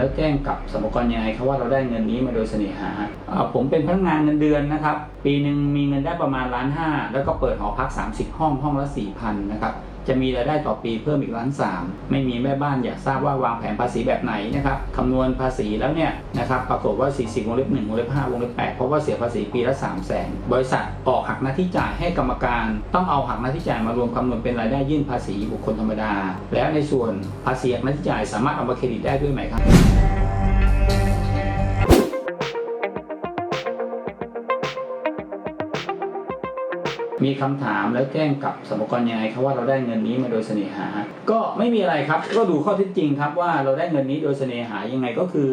แล้วแจ้งกับสมกรยังไงครับว่าเราได้เงินนี้มาโดยเสน่หาผมเป็นพนักงานเงินเดือนนะครับ ปีหนึ่งมีเงินได้ประมาณล้านห้าแล้วก็เปิดหอพัก 30 ห้องห้องละ4,000นะครับ จะมีรายได้ต่อปีเพิ่มอีกล้านสามไม่มีแม่บ้านอยากทราบว่าวางแผนภาษีแบบไหนนะครับคำนวณภาษีแล้วเนี่ยนะครับปรากฏว่า 40วงเล็บ1วงเล็บ5วงเล็บ8เพราะว่าเสียภาษีปีละ 3 0 0แสนบริษัทออกหักหน้าที่จ่ายให้กรรมการต้องเอาหักหน้าที่จ่ายมารวมคำนวณเป็นรายได้ยื่นภาษีบุคคลธรรมดา แล้วในส่วนภาษีหักหน้าที่จ่ายสามารถเอามาเครดิตได้ด้วยไหมครับ มีคำถามแล้วแจ้งกับสมกรยังไงครับว่าเราได้เงินนี้มาโดยเสน่หา ก็ไม่มีอะไรครับ ก็ดูข้อเท็จจริงครับว่าเราได้เงินนี้โดยเสน่หายังไงก็คือ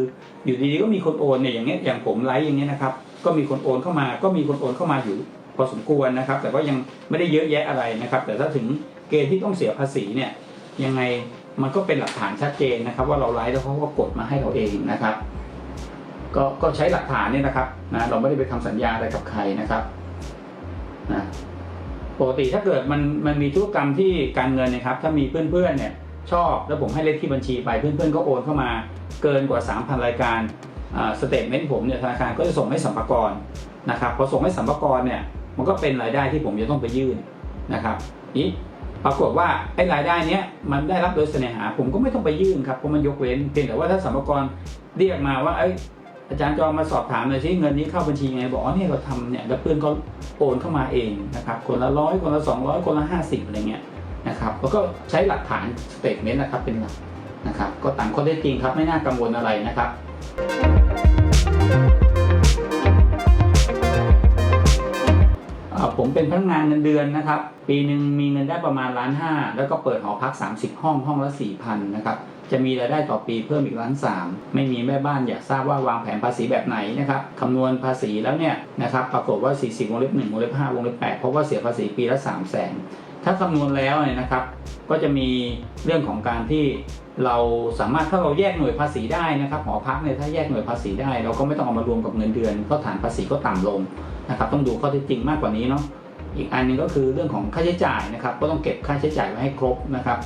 อยู่ดีๆก็มีคนโอนเนี่ยอย่างเงี้ยอย่างผมไลฟ์อย่างเงี้ยนะครับก็มีคนโอนเข้ามา ก็มีคนโอนเข้ามาอยู่พอสมควรนะครับ แต่ก็ยังไม่ได้เยอะแยะอะไรนะครับ แต่ถ้าถึงเกณฑ์ที่ต้องเสียภาษีเนี่ยยังไงมันก็เป็นหลักฐานชัดเจนนะครับ ว่าเราไลฟ์แล้วเขาก็กดมาให้เราเองนะครับ ก็ก็ใช้หลักฐานเนี่ยนะครับนะเราไม่ได้ไปทำสัญญาอะไรกับใครนะครับนะ ปกติถ้าเกิดมันมันมีธุรกรรมที่การเงินนะครับ ถ้ามีเพื่อนๆเนี่ยชอบแล้วผมให้เลขที่บัญชีไปเพื่อนๆก็โอนเข้ามาเกินกว่า 3,000 รายการสเตทเมนต์ผมเนี่ยธนาคารก็จะส่งให้สัมภาระนะครับพอส่งให้สัมภาระเนี่ยมันก็เป็นรายได้ที่ผมจะต้องไปยื่นนะครับนี้ปรากฏว่าไอ้รายได้เนี้ยมันได้รับโดยเสน่หา ผมก็ไม่ต้องไปยื่นครับเพราะมันยกเว้นเพียงแต่ว่าถ้าสัมภาระเรียกมาว่าไอ้ อาจารย์จอมาสอบถามหน่อยสิเงินนี้เข้าบัญชีไงบอกอ๋อเนี่ยเราทำเนี่ยแล้วเพื่อนก็โอนเข้ามาเองนะครับคนละร้อยคนละสองร้อยคนละห้าสิบอะไรเงี้ยนะครับแล้วก็ใช้หลักฐานสเตทเมนต์นะครับเป็นหลักนะครับ ก็ต่างข้อเท็จจริงครับไม่น่ากังวลอะไรนะครับ ผมเป็นพนักงานเงินเดือนนะครับ ปีหนึ่งมีเงินได้ประมาณล้านห้าแล้วก็เปิดหอพัก 30 ห้องห้องละ4,000นะครับจะมีรายได้ต่อปีเพิ่มอีกล้านสามไม่มีแม่บ้านอยากทราบว่าวางแผนภาษีแบบไหนนะครับคำนวณภาษีแล้วเนี่ยนะครับปรากฏว่า 40วงเล็บ1วงเล็บ5วงเล็บ8เพราะว่าเสียภาษีปีละ3 0 0แสนถ้าคำนวณแล้วเนี่ยนะครับ ก็จะมีเรื่องของการที่เราสามารถถ้าเราแยกหน่วยภาษีได้นะครับหอพักเนี่ยถ้าแยกหน่วยภาษีได้ เราก็ไม่ต้องเอามารวมกับเงินเดือนเพราะฐานภาษีก็ต่ำลงนะครับ ต้องดูข้อเท็จจริงมากกว่านี้เนาะ อีกอันนึงก็คือเรื่องของค่าใช้จ่ายนะครับ ก็ต้องเก็บค่าใช้จ่ายไว้ให้ครบนะครับ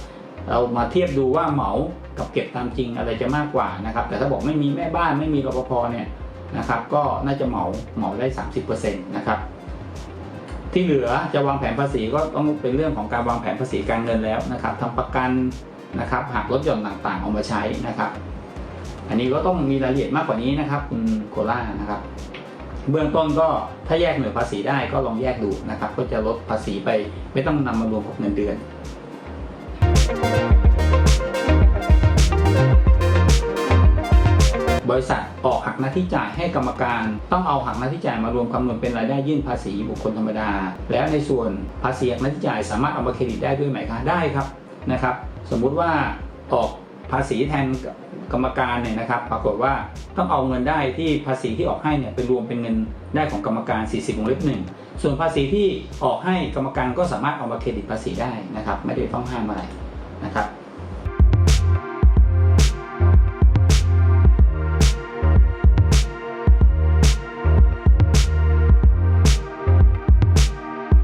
เรามาเทียบดูว่าเหมากับเก็บตามจริงอะไรจะมากกว่านะครับ แต่ถ้าบอกไม่มีแม่บ้านไม่มีรปภเนี่ยนะครับ ก็น่าจะเหมาเหมาได้ 30%นะครับที่เหลือจะวางแผนภาษีก็ต้องเป็นเรื่องของการวางแผนภาษีการเงินแล้วนะครับทำประกันนะครับหักลดหย่อนต่างๆ เอามาใช้นะครับ อันนี้ก็ต้องมีรายละเอียดมากกว่านี้นะครับ คุณโคล่านะครับ เบื้องต้นก็ถ้าแยกหน่วยภาษีได้ก็ลองแยกดูนะครับ ก็จะลดภาษีไปไม่ต้องนำมารวมกับเงินเดือน บริษัทออกหักหน้าที่จ่ายให้กรรมการต้องเอาหักหน้าที่จ่ายมารวมคำนวณเป็นรายได้ยื่นภาษีบุคคลธรรมดา แล้วในส่วนภาษีหักหน้าที่จ่ายสามารถเอามาเครดิตได้ด้วยไหมคะได้ครับนะครับ สมมุติว่าออก ภาษีแทนกรรมการเนี่ยนะครับ ปรากฏว่าต้องเอาเงินได้ที่ภาษีที่ออกให้เนี่ยไปรวมเป็นเงินได้ของกรรมการ 40วงเล็บหนึ่งส่วนภาษีที่ออกให้กรรมการก็สามารถเอามาเครดิตภาษีได้นะครับ ไม่ได้ต้องห้ามอะไรนะครับ